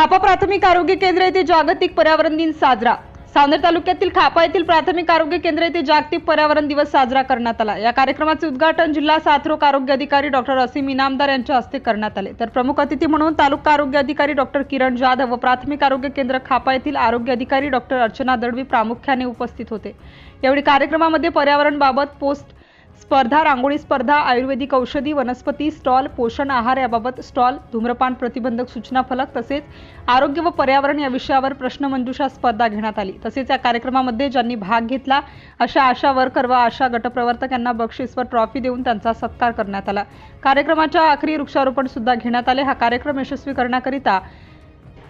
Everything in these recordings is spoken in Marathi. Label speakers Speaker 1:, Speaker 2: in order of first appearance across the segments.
Speaker 1: खापा प्राथमिक आरोग्य केंद्र येथे जागतिक पर्यावरण दिन साजरा. सावनेर तालुक्यातील खापा येथील प्राथमिक आरोग्य केंद्र येथे जागतिक पर्यावरण दिवस साजरा करण्यात आला. या कार्यक्रमाचे उद्घाटन जिल्हा साथरोग आरोग्य अधिकारी डॉक्टर असीम इनामदार यांच्या हस्ते करण्यात आले. तर प्रमुख अतिथी म्हणून तालुका आरोग्य अधिकारी डॉक्टर किरण जाधव व प्राथमिक आरोग्य केंद्र खापा येथील आरोग्य अधिकारी डॉक्टर अर्चना दळवी प्रामुख्याने उपस्थित होते. यावेळी कार्यक्रमामध्ये पर्यावरणबाबत पोस्ट स्पर्धा रांगोळी स्पर्धा आयुर्वेदिक औषधी वनस्पती स्टॉल पोषण आहार याबाबत स्टॉल धूम्रपान प्रतिबंधक सूचना फलक तसेच आरोग्य व पर्यावरण या विषयावर प्रश्नमंजुषा स्पर्धा घेण्यात आली. तसेच या कार्यक्रमामध्ये ज्यांनी भाग घेतला अशा आशा वर्कर व आशा गटप्रवर्तक यांना बक्षीस व ट्रॉफी देऊन त्यांचा सत्कार करण्यात आला. कार्यक्रमाच्या आखरी वृक्षारोपण सुद्धा घेण्यात आले. हा कार्यक्रम यशस्वी करण्याकरिता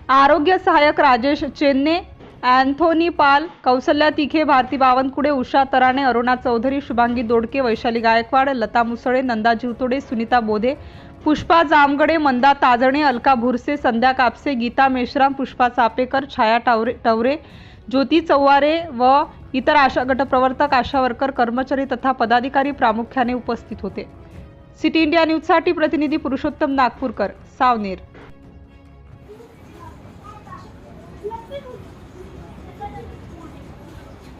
Speaker 1: आरोग्य सहाय्यक राजेश चेन्ने अँथोनी पाल कौसल्या तिखे भारती बावनकुडे उषा तराणे अरुणा चौधरी शुभांगी दोडके वैशाली गायकवाड लता मुसळे नंदा जीवतोडे सुनीता बोधे पुष्पा जामगडे मंदा ताजणे अलका भुरसे संध्या कापसे गीता मेश्राम पुष्पा चापेकर छाया टावरे टवरे ज्योती चौवारे व इतर आशा गटप्रवर्तक आशा वर्कर कर्मचारी तथा पदाधिकारी प्रामुख्याने उपस्थित होते. सिटी इंडिया न्यूजसाठी प्रतिनिधी पुरुषोत्तम नागपूरकर सावनेर.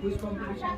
Speaker 2: कुछ कॉम्पिटिशन